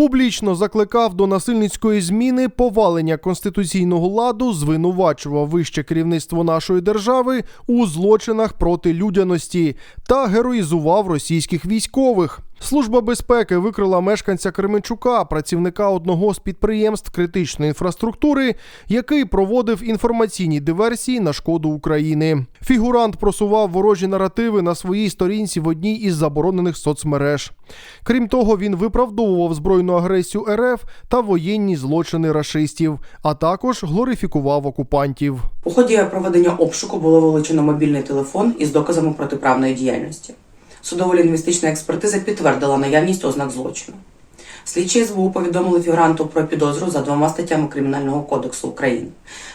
Публічно закликав до насильницької зміни повалення конституційного ладу, звинувачував вище керівництво нашої держави у злочинах проти людяності та героїзував російських військових. Служба безпеки викрила мешканця Кременчука, працівника одного з підприємств критичної інфраструктури, який проводив інформаційні диверсії на шкоду України. Фігурант просував ворожі наративи на своїй сторінці в одній із заборонених соцмереж. Крім того, він виправдовував збройну агресію РФ та воєнні злочини рашистів, а також глорифікував окупантів. У ході проведення обшуку було вилучено мобільний телефон із доказами протиправної діяльності. Судово-лінгвістична експертиза підтвердила наявність ознак злочину. Слідчі СБУ повідомили фігуранту про підозру за двома статтями Кримінального кодексу України.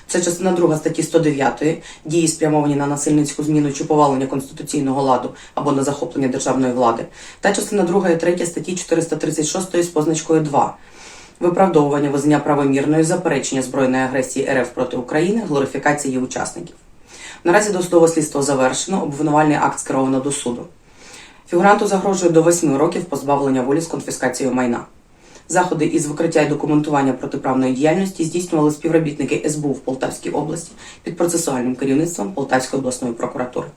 Це частина 2 статті 109 дії спрямовані на насильницьку зміну чи повалення конституційного ладу або на захоплення державної влади, та частина 2 і 3 статті 436 з позначкою 2 виправдовування визнання правомірної заперечення збройної агресії РФ проти України, глорифікації її учасників. Наразі досудове слідство завершено, обвинувальний акт скеровано до суду. Фігуранту загрожує до 8 років позбавлення волі з конфіскацією майна. Заходи із викриття і документування протиправної діяльності здійснювали співробітники СБУ в Полтавській області під процесуальним керівництвом Полтавської обласної прокуратури.